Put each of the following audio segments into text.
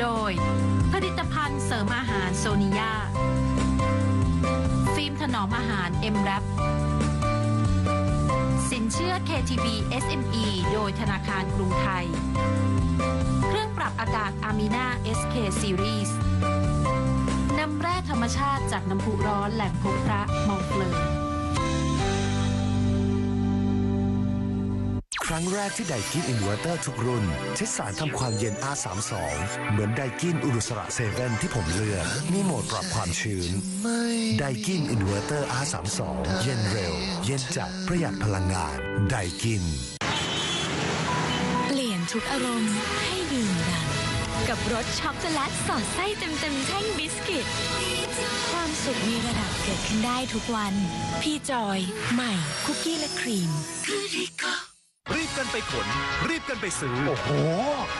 โดย ผลิตภัณฑ์เสริมอาหารโซนิยาฟิล์มถนอมอาหารเอ็มแรสินเชื่อ KTB SME โดยธนาคารกรุงไทย เครื่องปรับอากาศอามีนา SK Series น้ำแร่ธรรมชาติจากน้ำพุร้อนแหล่งพบพระมองเฟลอ ครั้งแรกที่ไดกินอินเวอร์เตอร์ทุกรุ่น ใช้สารทำความเย็น R32 เหมือนไดกินอุรุสระเซเว่นที่ผมเลือก มีโหมดปรับความชื้นไดกินอินเวอร์เตอร์ R32 เย็นเร็ว เย็นจัดประหยัดพลังงานไดกิน เปลี่ยนทุกอารมณ์ให้ดื่มด่ำกับรสช็อกโกแลตสอดไส้เต็มๆแท่งบิสกิต ความสุขมีระดับเกิดขึ้นได้ทุกวัน พี่จอย ใหม่ คุกกี้และครีมรีบ กันไปขน รีบกันไปซื้อ โอ้โห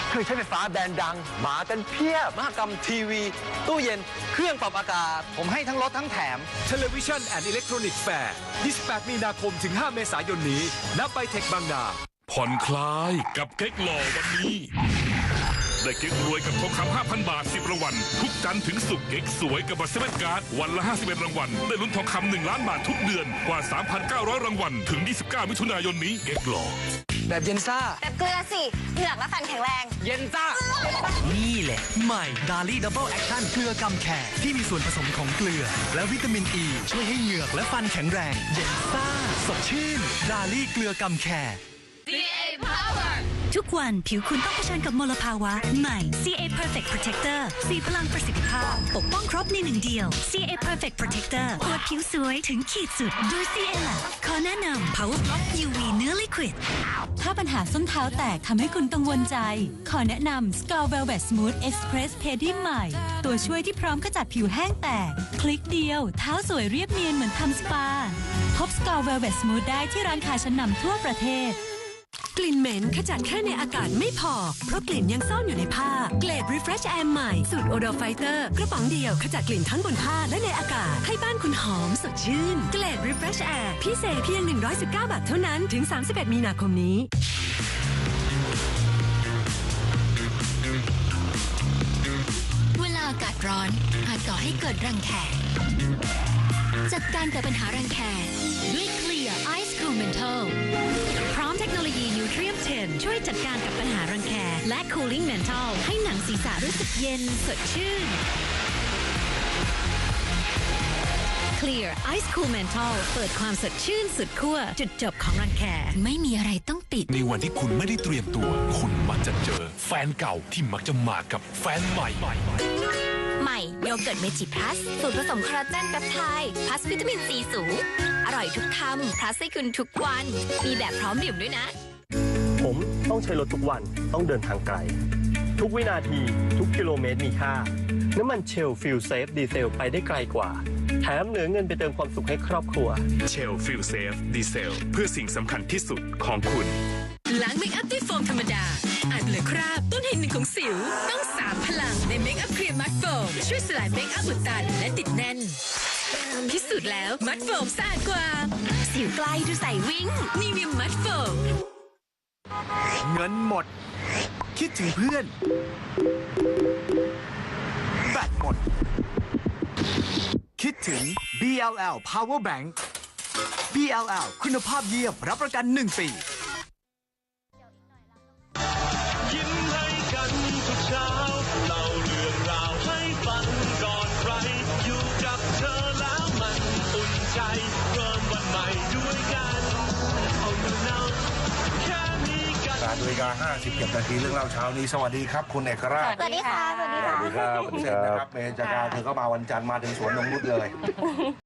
เครื่องใช้ไฟฟ้าแบรนด์ดัง มากันเพียบมหกรรมทีวี ตู้เย็น เครื่องปรับอากาศ ผมให้ทั้งรถทั้งแถม Television and Electronic Fair 28 มีนาคมถึง 5 เมษายนนี้ณไปเทคบางนา ผ่อนคลายกับเก๊กหล่อวันนี้ได้เก๊กรวยกับทองคำ5,000 บาท 10รางวัลทุกจันทร์ถึงศุกร์เก๊กสวยกับบัตรเซเว่นการ์ดวันละ 51 รางวัลได้ลุ้นทองคำ1ล้านบาททุกเดือนกว่า 3,900 รางวัลถึง 29 มิถุนายนนี้เก๊กหล่อ แบบเย็นซ่า แบบเกลือสิเหงือกและฟันแข็งแรง เย็นซ่า นี่แหละ ใหม่ดาลี่ดับเบิลแอคชั่นเกลือกำแขกที่มีส่วนผสมของเกลือ และวิตามินอ e, ีช่วยให้เหงือกและฟันแข็งแรง เย็นซ่า สดชื่น ดาลี่เกลือกำแขก ทุกวันผิวคุณต้องเผชิญกับมลภาวะ ใหม่ CA Perfect Protector สีพลังประสิทธิภาพ ปกป้องครบในหนึ่งเดียว CA Perfect Protector ตรวจผิวสวยถึงขีดสุดด้วย CA Lab ขอแนะนำ Power Block UV เนื้อลิควิดถ้าปัญหาส้นเท้าแตกทำให้คุณกังวลใจ ขอแนะนำ Skull Velvet Smooth Express Pedi ใหม่ ตัวช่วยที่พร้อมขจัดผิวแห้งแตก คลิกเดียว เท้าสวยเรียบเนียนเหมือนทำสปา พบ Skull Velvet Smooth ได้ที่ร้านค้าชั้นนำทั่วประเทศ กลิ่นเหม็นขจัดแค่ในอากาศไม่พอ เพราะกลิ่นยังซ่อนอยู่ในผ้า เกรด Refresh Air ใหม่ สูตร Odor Fighter กระป๋องเดียวขจัดกลิ่นทั้งบนผ้าและในอากาศ ให้บ้านคุณหอมสดชื่น เกรด Refresh Air พิเศษเพียง 119 บาทเท่านั้นถึง 31 มีนาคมนี้เวลาอากาศร้อนอาจก่อให้เกิดรังแค จัดการกับปัญหารังแคด้วย Clear Ice Cool Mental พ Nutrient 10ช่วยจัดการกับปัญหารังแคและ Cooling Mental ให้หนังศีรษะรู้สึกเย็นสดชื่น Clear Ice Cool Mental เปิดความสดชื่นสุดขั้วจุดจบของรังแคไม่มีอะไรต้องปิด ในวันที่คุณไม่ได้เตรียมตัว คุณมักจะเจอแฟนเก่าที่มักจะมากับแฟนใหม่ ใหม่โยเกิร์ตเมจิพลัสสูตรผสมคอลลาเจนกับไทด์พลัสวิตามินซีสูง อร่อยทุกคำพลัสให้คุณทุกวัน มีแบบพร้อมดื่มด้วยนะ ผมต้องใช้รถทุกวันต้องเดินทางไกล ทุกวินาทีทุกกิโลเมตรมีค่า น้ำมันเชลฟิลเซฟดีเซลไปได้ไกลกว่า แถมเหลือเงินไปเติมความสุขให้ครอบครัวเชลฟิลเซฟดีเซลเพื่อสิ่งสำคัญที่สุดของคุณล้างเมคอัพด้วยโฟมธรรมดาอาจเหลือคราบต้นเหตุหนึ่งของสิว ต้องสามพลังในเมคอัพครีมมัดโฟมช่วยสลายเมคอัพอุดตันและติดแน่นพิสูจน์แล้วมัดโฟมสะอาดกว่า สิวใกล้ดูใส่วิ่งนีเวียมมัดโฟม เงินหมด คิดถึงเพื่อน แบตหมด คิดถึง BLL Power Bank BLL คุณภาพเยี่ยมรับประกัน 1 ปี 57 นาทีเรื่องเล่าเช้านี้สวัสดีครับ คุณเอกราชสวัสดีค่ะ สวัสดีค่ะ สวัสดีครับเสร็จนะครับเมย์จากการเธอก็มาวันจันทร์มาถึงสวนนงนุษย์เลย